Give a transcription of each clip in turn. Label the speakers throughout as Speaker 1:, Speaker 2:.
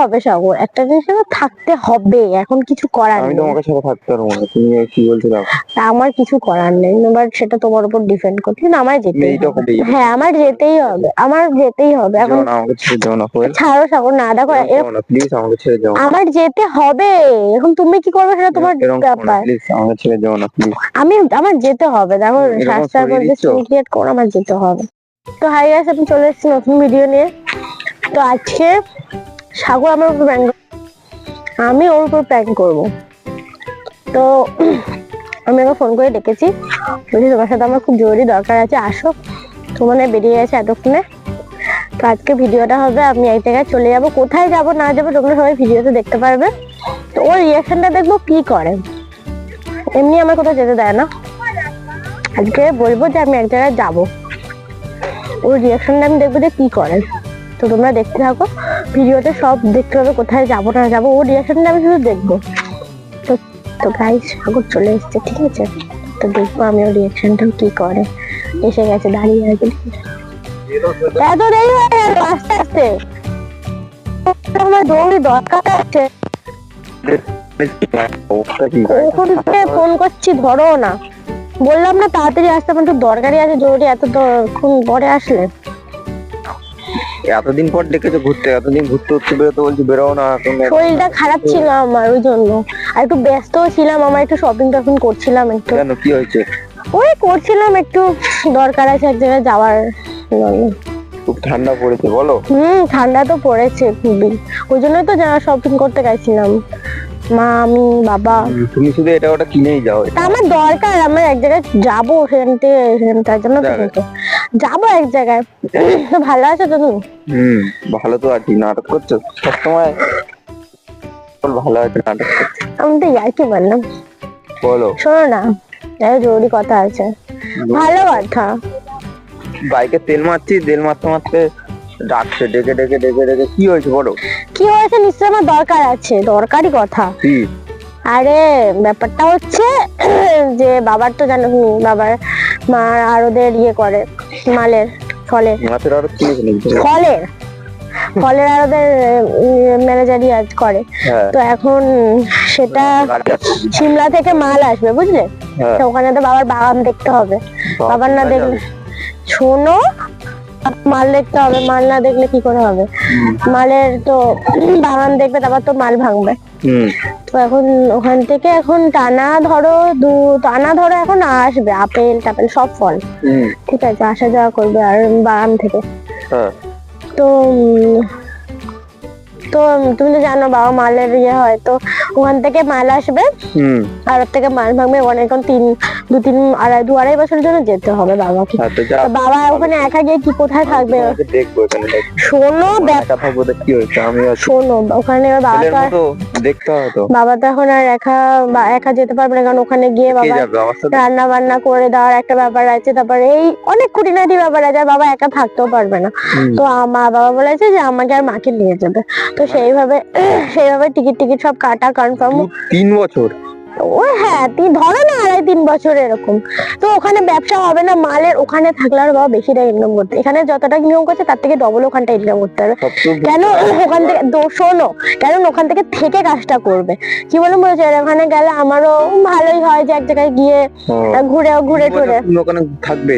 Speaker 1: হবে সাগর। একটা জিনিস থাকতে হবে এখন কিছু করার নেই।
Speaker 2: আমি তোমাকে সাথে থাকতে পারব না তুমি কি বলছো
Speaker 1: তা আমার কিছু করার নেই এবার সেটা তোমার উপর ডিপেন্ড করছে। কিন্তু আমার যেতেই হবে। হ্যাঁ আমার যেতেই হবে আমার যেতেই হবে। এখন
Speaker 2: না আমাকে ছেড়ে যাও না
Speaker 1: ছাড়ো সাগর না দেখো
Speaker 2: প্লিজ আমাকে ছেড়ে যাও
Speaker 1: আমার যেতে হবে। এখন তুমি কি করবে সেটা তোমার ব্যাপার।
Speaker 2: প্লিজ আমাকে ছেড়ে যাও না প্লিজ
Speaker 1: আমি আমার যেতে হবে দেখো শাস্তার মধ্যে ক্রিয়েট করে আমার যেতে হবে। তো হাই গাইস আমি চলে এসেছি নতুন ভিডিও নিয়ে। তো আজকে সাগর আমার উপর প্র্যাঙ্ক আমি ওর উপর প্র্যাঙ্ক করব। তো আমি ওকে ফোন করে ডেকেছি। বলছি, তোমার সাথে আমার খুব জরুরি দরকার আছে, আসো। তোমার বেরিয়ে গেছে এতক্ষণে। তো আজকে ভিডিওটা হবে, আমি এক জায়গায় চলে যাব। কোথায় যাব, না যাব, তোমরা সবাই ভিডিওতে দেখতে পারবে। তো ওর রিয়াকশনটা দেখব কি করে। এমনি আমার কোথাও যেতে দেয় না। আজকে বলব যে আমি এক জায়গায় যাব। ওর রিয়াকশনটা আমি দেখব যে কি করে। তো তোমরা দেখতে থাকো। ভিডিওতে সব দেখতে হবে, কোথায় যাব, না যাব ওর রিয়াকশনটা আমি শুধু দেখব। তো তো গাইস সাগর চলে এসছে, ঠিক আছে? তো দেখব আমি ওর রিয়াকশনটা কি করে। এসে গেছে, দাঁড়িয়ে আছে। এত দেরি হয়ে গেল, আস্তে আস্তে। আমার দৌড়ি দরকার আছে। ফোন করছি, ধরো না। বললাম না, তাড়াতাড়ি আসতে, আমার একটু দরকারি আছে, জরুরি, এত কোন পরে আসলে।
Speaker 2: এতদিন পর ডেকেছো ঘুরতে? এতদিন ঘুরতে উঠতে বেরোতে বলছি বেরোও না তুমি
Speaker 1: শরীরটা খারাপ ছিল আমার ওই জন্য। আর একটু ব্যস্তও ছিলাম আমার একটু শপিং টপিং করছিলাম একটু।
Speaker 2: কেন কি হয়েছে?
Speaker 1: ওই করছিলাম একটু দরকার আছে এক জায়গায় যাওয়ার।
Speaker 2: খুব ঠান্ডা পড়েছে বলো।
Speaker 1: হুম ঠান্ডা তো পড়েছে খুবই। ওই জন্যই তো যা শপিং করতে গেছিলাম। মা আমি বাবা।
Speaker 2: তুমি শুধু এটা ওটা কিনেই যাও।
Speaker 1: আমার দরকার আমার এক জায়গায় যাব সেখান থেকে সেখান তার জন্য
Speaker 2: যাবে?
Speaker 1: এক জায়গায়। ভালো আছো তো তুমি?
Speaker 2: হুম ভালো তো আছি। নাটক করছ? সবসময় ভালো আছে নাটক
Speaker 1: আমি তো ইয়ার্কি বললাম।
Speaker 2: বলো।
Speaker 1: শোনো না একটা জরুরি কথা আছে। ভালো কথা।
Speaker 2: বাইকে তেল মারছি তেল মারতে মারতে ডাকছে ডেকে ডেকে ডেকে ডেকে। কি হয়েছে বলো?
Speaker 1: কি হয়েছে নিশ্চয় আমার দরকার আছে দরকারি কথা। আরে ব্যাপারটা হচ্ছে যে বাবার তো জানো তুমি বাবার মা আরদের ইয়ে করে মালের ফলের।
Speaker 2: মাছের আরও কি
Speaker 1: ফলের। ফলের আরদের ম্যানেজারই আজ করে।
Speaker 2: হ্যাঁ।
Speaker 1: তো এখন সেটা সিমলা থেকে মাল আসবে বুঝলে?
Speaker 2: হ্যাঁ।
Speaker 1: তো ওখানে তো বাবার বাগান দেখতে হবে। বাবার না দেখলে শোনো মাল দেখতে হবে মাল না দেখলে কি করে হবে? মালের তো বাগান দেখবে তারপর তো মাল ভাঙবে। তো এখন ওখান থেকে এখন টানা ধরো দু টানা ধরো এখন আসবে আপেল টাপেল সব ফল। ঠিক আছে আসা যাওয়া করবে আর বাগান থেকে।
Speaker 2: হ্যাঁ।
Speaker 1: তো তো তুমি তো জানো বাবা মালের ইয়ে হয় তো ওখান থেকে মাল আসবে। আর থেকে মাল ভাঙবে ওখানে এখন তিন দু তিন আড়াই দু আড়াই বছরের জন্য যেতে হবে বাবাকে।
Speaker 2: হ্যাঁ তো
Speaker 1: বাবা ওখানে একা গিয়ে কি কোথায় থাকবে। শোনো শোনো ওখানে বাবা বাবা তো এখন আর একা একা যেতে পারবে না কারণ ওখানে গিয়ে বাবা
Speaker 2: আমার
Speaker 1: রান্না বান্না করে দেওয়ার একটা ব্যাপার আছে। তারপরে এই অনেক খুঁটিনাটি ব্যাপার আছে আর বাবা একা থাকতেও পারবে না। তো মা বাবা বলেছে যে আমাকে আর মাকে নিয়ে যাবে। তো সেইভাবে সেইভাবে টিকিট টিকিট সব কাটা
Speaker 2: দু- তিন বছর।
Speaker 1: ওই হ্যাঁ তুই ধরো না আড়াই তিন বছর এরকম। তো ওখানে ব্যবসা হবে না মালের ওখানে থাকলে আর বাবা বেশিটা ইনকাম করতে। এখানে যতটা ইনকাম করছে তার থেকে ডবল ওখানটা ইনকাম করতে হবে। কেন ওখান থেকে শোনো কেন ওখান থেকে থেকে কাজটা করবে? কি বলে বলছে ওখানে গেলে আমারও ভালোই হয় যে এক জায়গায় গিয়ে
Speaker 2: হ্যাঁ।
Speaker 1: ঘুরে ঘুরে টুরে।
Speaker 2: ওখানে থাকবে।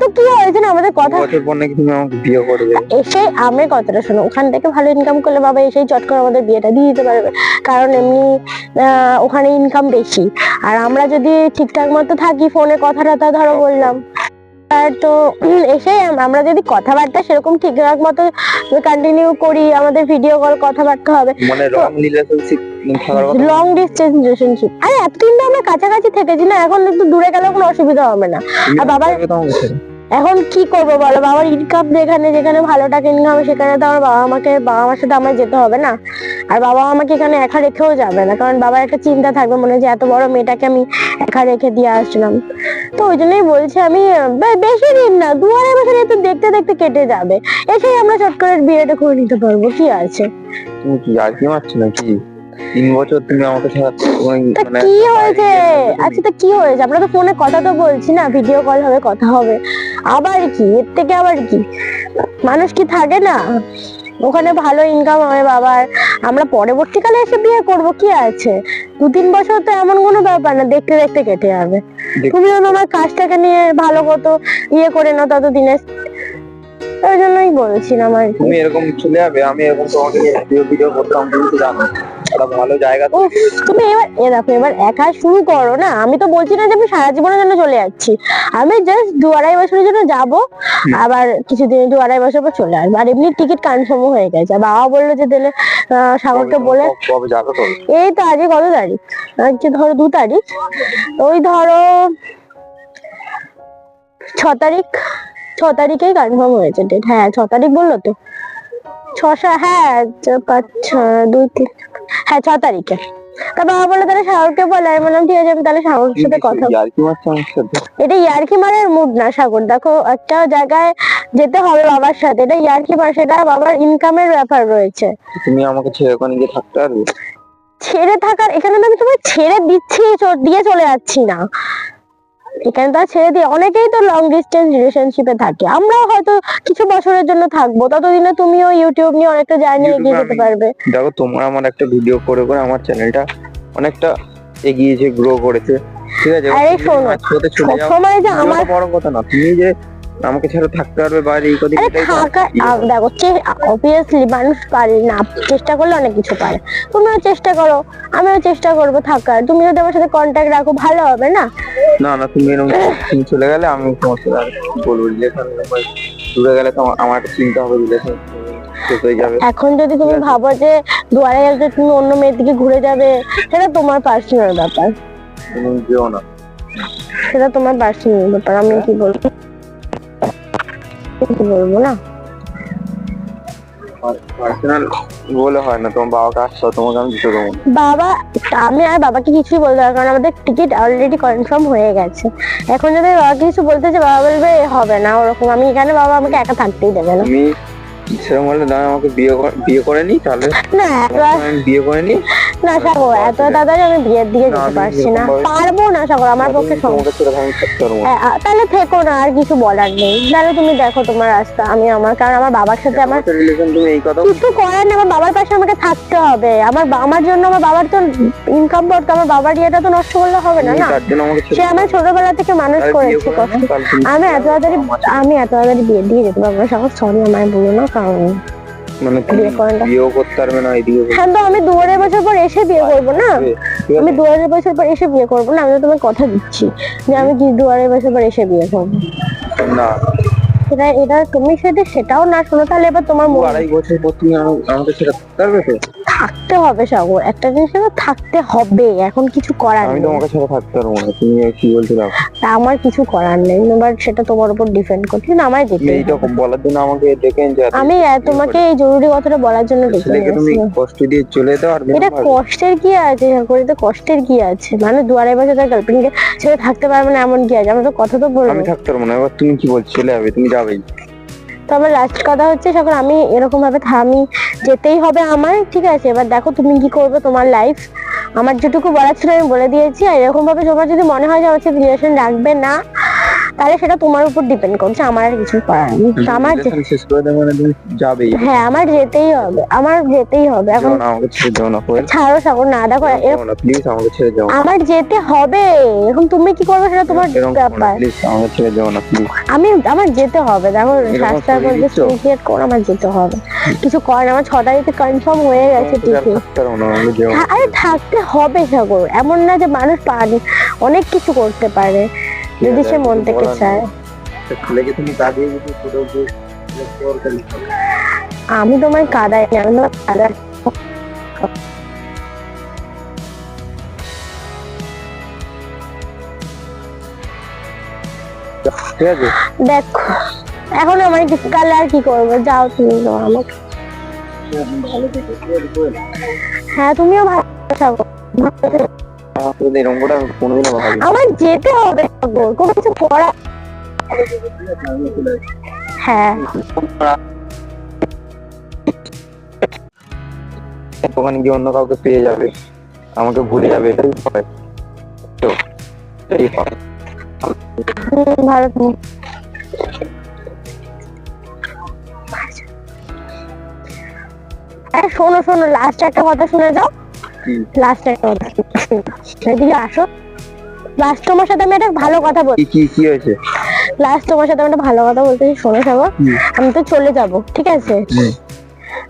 Speaker 1: তো কি হয়েছে না? আমাদের কথা
Speaker 2: বছর পর নাকি তুমি আমাকে বিয়ে করবে।
Speaker 1: এসে আমি কথাটা শোনো ওখান থেকে ভালো ইনকাম করলে বাবা এসেই চট করে আমাদের বিয়েটা দিয়ে দিতে পারবে। কারণ এমনি আহ, ওখানে ইনকাম বেশি আর আমরা যদি ঠিকঠাক মতো থাকি ফোনে কথা টথা ধরো বললাম আর তো এসে আমরা যদি কথাবার্তা সেরকম ঠিকঠাক মতো কন্টিনিউ করি আমাদের ভিডিও কল কথাবার্তা হবে।
Speaker 2: মানে রিলেশনশিপ
Speaker 1: লং ডিস্টেন্স রিলেশনশিপ আরে এতদিন তো আমরা কাছাকাছি থেকেছি না এখন একটু দূরে গেলে কোনো অসুবিধা হবে না। আর বাবার- এখন কি করব বলো? বাবার ইনকাম যেখানে যেখানে ভালো টাকা ইনকাম সেখানে তো আমার বাবা আমাকে বাবা মার সাথে আমার যেতে হবে না। আর বাবা আমাকে এখানে একা রেখেও যাবে না। কারণ বাবার একটা চিন্তা থাকবে মনে যে এত বড় মেয়েটাকে আমি একা রেখে দিয়ে আসলাম। তো ওই জন্যই বলছি আমি বেশি দিন না দু আড়াই বছর তো দেখতে দেখতে কেটে যাবে। এসেই আমরা চট করে বিয়েটা করে নিতে পারব কি আছে?
Speaker 2: তুমি কি আর কি মারছো নাকি? তিন বছর তুমি আমাকে মানে
Speaker 1: কি হয়েছে? আচ্ছা তা কি হয়েছে? আমরা তো ফোনে কথা তো বলছি না ভিডিও কল হবে কথা হবে। আবার কি? এর থেকে আবার কি? মানুষ কি থাকে না? ওখানে ভালো ইনকাম হয় বাবার। আমরা পরবর্তীকালে এসে বিয়ে করব কি আছে? দু তিন বছর তো এমন কোনো ব্যাপার না দেখতে দেখতে কেটে যাবে। তুমিও তোমার কাজটাকে নিয়ে ভালো মতো ইয়ে করে নাও ততদিনে। ওই জন্যই বলছিলাম আর কি।
Speaker 2: তুমি এরকম চলে যাবে আমি এরকম তোমাকে ভিডিও ভিডিও করতাম তুমি জানো একটা ভালো জায়গা
Speaker 1: তুমি এবার এ দেখো এবার একা শুরু করো না? আমি তো বলছি না যে আমি সারা জীবনের জন্য চলে যাচ্ছি। আমি জাস্ট দু আড়াই বছরের জন্য যাব আবার কিছুদিন দু আড়াই বছর পর চলে আসব। আর এমনি টিকিট কনফার্ম হয়ে গেছে। বাবা বলল যে দিলে সাগরকে বলে
Speaker 2: কবে- কবে যাবে
Speaker 1: এই তো আজকে কত তারিখ? আজকে ধরো দু তারিখ। ওই ধরো ছ তারিখ ছ তারিখেই কনফার্ম হয়েছে ডেট হ্যাঁ ছ তারিখ বলল তো? ছ হ্যাঁ পাঁচ ছ- দুই তিন হ্যাঁ ছ তারিখে। তা বাবা বলল তাহলে সাগরকে বলে আমি বললাম ঠিক আছে আমি তাহলে সাগরের সাথে কথা এটা ইয়ার্কি মারার মুড না সাগর। দেখো একটা জায়গায় যেতে হবে বাবার সাথে। এটা ইয়ার্কি মার সেটা বাবার ইনকামের ব্যাপার রয়েছে।
Speaker 2: তুমি আমাকে ছেড়ে ওখানে গিয়ে থাকতে পারবে?
Speaker 1: ছেড়ে থাকার এখানে তো আমি তোমায় ছেড়ে দিচ্ছি দিয়ে চলে যাচ্ছি না। এখানে তো ছেড়ে দিয়ে অনেকেই তো লং ডিস্টেন্স রিলেশনশিপে থাকে। আমরাও হয়তো কিছু বছরের জন্য থাকব। ততদিনে তুমিও ইউটিউব নিয়ে অনেকটা জার্নি এগিয়ে যেতে পারবে।
Speaker 2: দেখো তোমার আমার একটা ভিডিও করে করে আমার চ্যানেলটা অনেকটা এগিয়েছে গ্রো করেছে। ঠিক আছে?
Speaker 1: আরে শোনো, সবসময় যে আমার
Speaker 2: বড় কথা না তুমি যে আমাকে ছাড়া থাকতে পারবে বাইরে এই
Speaker 1: আরে থাকা দেখো অবভিয়াসলি মানুষ পারে না চেষ্টা করলে অনেক কিছু পারে। তুমিও চেষ্টা করো আমিও চেষ্টা করব থাকার। তুমি যদি আমার সাথে কন্ট্যাক্ট রাখো ভালো হবে না?
Speaker 2: না না তুমি এরকম তুমি চলে গেলে আমি তোমার সাথে আর বলব রিলেশন দূরে গেলে তো আমার- একটা চিন্তা হবে রিলেশন
Speaker 1: এখন যদি তুমি ভাবো যে দুয়ারে গেলে তুমি অন্য মেয়ের দিকে ঘুরে যাবে সেটা তোমার পার্সোনাল ব্যাপার।
Speaker 2: তুমি যেও না।
Speaker 1: সেটা তোমার পার্সোনাল ব্যাপার আমি কি বলব? কি বলব না?
Speaker 2: পার্সোনাল বলে হয় না তোমার বাবাকে আসছো তোমাকে আমি দেবো
Speaker 1: বাবা আমি আর বাবাকে কিছুই বলতে পারব কারণ আমাদের টিকিট অলরেডি কনফার্ম হয়ে গেছে। এখন যদি আমি বাবাকে কিছু বলতে চাই বাবা বলবে "এ হবে না ওরকম আমি এখানে বাবা আমাকে একা থাকতেই দেবে না।
Speaker 2: তুমি সেরকম বললে দাদা আমাকে বিয়ে করে- বিয়ে করে নি তাহলে?
Speaker 1: না
Speaker 2: আমি বিয়ে করে নি?
Speaker 1: না সাগর এত তাড়াতাড়ি আমি বিয়ের দিকে
Speaker 2: না,
Speaker 1: যেতে পারছি না। পারব না সাগর আমার পক্ষে
Speaker 2: না।
Speaker 1: তাহলে থেকো না আর কিছু বলার নেই। তাহলে তুমি দেখো তোমার রাস্তা আমি আমার কারণ আমার বাবার সাথে আমার কিছু করার নেই আমার বাবার পাশে আমাকে থাকতে হবে। আমার আমার জন্য আমার বাবার তো ইনকাম করতে আমার বাবার ইয়েটা তো নষ্ট করলে হবে না না? সে আমার ছোটবেলা থেকে মানুষ করেছে কষ্ট। আমি এত তাড়াতাড়ি আমি এত তাড়াতাড়ি বিয়ে দিয়ে যেতে পারব না সাগর সরি আমায় বলো না কারণ
Speaker 2: মানে
Speaker 1: বিয়ে করে নাও।
Speaker 2: বিয়েও করতে পারবে না এদিকে
Speaker 1: হ্যাঁ তো আমি দু আড়াই বছর পর এসে বিয়ে করব না? আমি দু আড়াই বছর পর এসে বিয়ে করব না? আমি তো তোমার কথা দিচ্ছি যে আমি কি দু আড়াই বছর পর এসে বিয়ে করব।
Speaker 2: না।
Speaker 1: সেটা এটা তুমি সেটা সেটাও না শোনো তাহলে এবার তোমার
Speaker 2: আড়াই বছর পর তুমি আমাকে ছেড়ে পারবে তো?
Speaker 1: থাকতে হবে সাগর। একটা জিনিস না থাকতে হবে এখন কিছু করার
Speaker 2: আমি তোমাকে ছেড়ে থাকতে পারব না তুমি কি দাও
Speaker 1: তা আমার কিছু করার নেই এবার সেটা তোমার উপর ডিপেন্ড করছে। কিন্তু আমায়
Speaker 2: তুমি
Speaker 1: যেতে
Speaker 2: এইটা বলার জন্য আমাকে ডেকে এনেছো এত
Speaker 1: আমি তোমাকে এই জরুরি কথাটা বলার জন্য ডেকে
Speaker 2: ছেলেকে তুমি কষ্ট দিয়ে চলে পারবে না
Speaker 1: এটা কষ্টের কি আছে করে তো কষ্টের কি আছে? মানে দু আড়াই বছর তার গার্লফ্রেন্ডকে ছেড়ে থাকতে পারবে না এমন কি আছে? আমরা তো কথা তো বলব।
Speaker 2: আমি থাকতে পারব না এবার তুমি কি বলছো? চলে যাবে তুমি যাবেই।
Speaker 1: তো আমার লাস্ট কথা হচ্ছে সকাল আমি এরকম ভাবে থামি যেতেই হবে আমার, ঠিক আছে? এবার দেখো তুমি কি করবে তোমার লাইফ আমার যেটুকু বলার ছিল আমি বলে দিয়েছি, আর এরকম ভাবে তোমার যদি মনে হয় যে আমার সাথে রিলেশন রাখবে না তাহলে সেটা তোমার উপর ডিপেন্ড করছে আমার আর কিছু করার নেই। আমার
Speaker 2: শেষ করে দেবে মানে তুমি যাবেই।
Speaker 1: হ্যাঁ আমার যেতেই হবে আমার যেতেই হবে। এখন
Speaker 2: আমাকে ছেড়ে যেও না
Speaker 1: ছাড়ো সাগর না দেখো
Speaker 2: প্লিজ আমাকে ছেড়ে যাও
Speaker 1: আমার যেতে হবে। এখন তুমি কি করবে সেটা তোমার ব্যাপার।
Speaker 2: প্লিজ আমাকে ছেড়ে যাও না প্লিজ
Speaker 1: আমি আমার যেতে হবে দেখো
Speaker 2: এরকম
Speaker 1: রাস্তার
Speaker 2: করে
Speaker 1: মধ্যে
Speaker 2: দিচ্ছ?
Speaker 1: সুইসাইড করে আমার যেতে হবে। কিছু করার নেই, আমার ছ তারিখে কনফার্ম হয়ে গেছে টিকিট হ্যাঁ, আরে থাকতে হবে সাগর। এমন না যে মানুষ পারে অনেক কিছু করতে পারে। যদি সে মন থেকে চায়।
Speaker 2: ছেলেকে তুমি কাঁদিয়ে যদি পুরো
Speaker 1: আমি তোমায় কাদাই না আমি কাদাই দেখো এখন আমার কাল আর কি করব? যাও তুমি আমাকে। হ্যাঁ তুমিও ভালো সাগর
Speaker 2: এরকম করে কোনোদিনও
Speaker 1: আমার যেতে হবে কোনো কিছু করা হ্যাঁ।
Speaker 2: ওখানে গিয়ে অন্য কাউকে পেয়ে যাবে। আমাকে ভুলে যাবে। এটাই তো। এটাই
Speaker 1: হুম, শোনো শোনো লাস্ট একটা কথা শুনে যাও। লাস্ট একটা কথা এদিকে আসো। লাস্ট তোমার সাথে আমি একটা ভালো কথা বল
Speaker 2: কি কি হয়েছে?
Speaker 1: লাস্ট তোমার সাথে আমি একটা ভালো কথা বলতেছি শোনো সাগর আমি তো চলে যাব ঠিক আছে?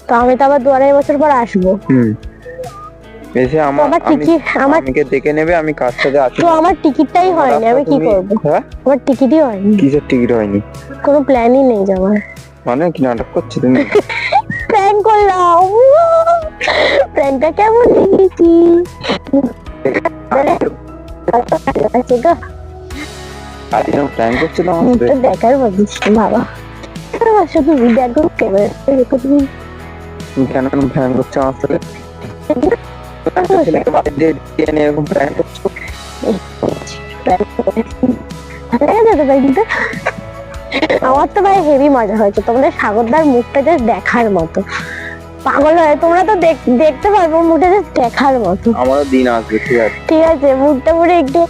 Speaker 1: তো আমি তো আবার দু আড়াই বছর পর আসব।
Speaker 2: এসে আমার
Speaker 1: আমার টিকিট আমার
Speaker 2: আমাকে দেখে নেবে আমি কার সাথে আছি
Speaker 1: তো আমার টিকিটটাই হয়নি আমি কি করব?
Speaker 2: হ্যাঁ?
Speaker 1: আমার টিকিটই হয়নি।
Speaker 2: কিসের টিকিট হয়নি?
Speaker 1: কোনো প্ল্যানই নেই যাওয়ার
Speaker 2: মানে কি নাটক করছ তুমি
Speaker 1: প্ল্যান করলাম। প্ল্যানটা কেমন আমার তো ভাই হেভি মজা হয়েছে। তোমাদের সাগরদার মুখটা দেখার মতো। পাগল হয়ে তোমরা তো দেখ- দেখতে পারব মুঠে জাস্ট দেখার মতো।
Speaker 2: আমারও দিন আসবে ঠিক আছে।
Speaker 1: ঠিক আছে মুখটা পুরো একটু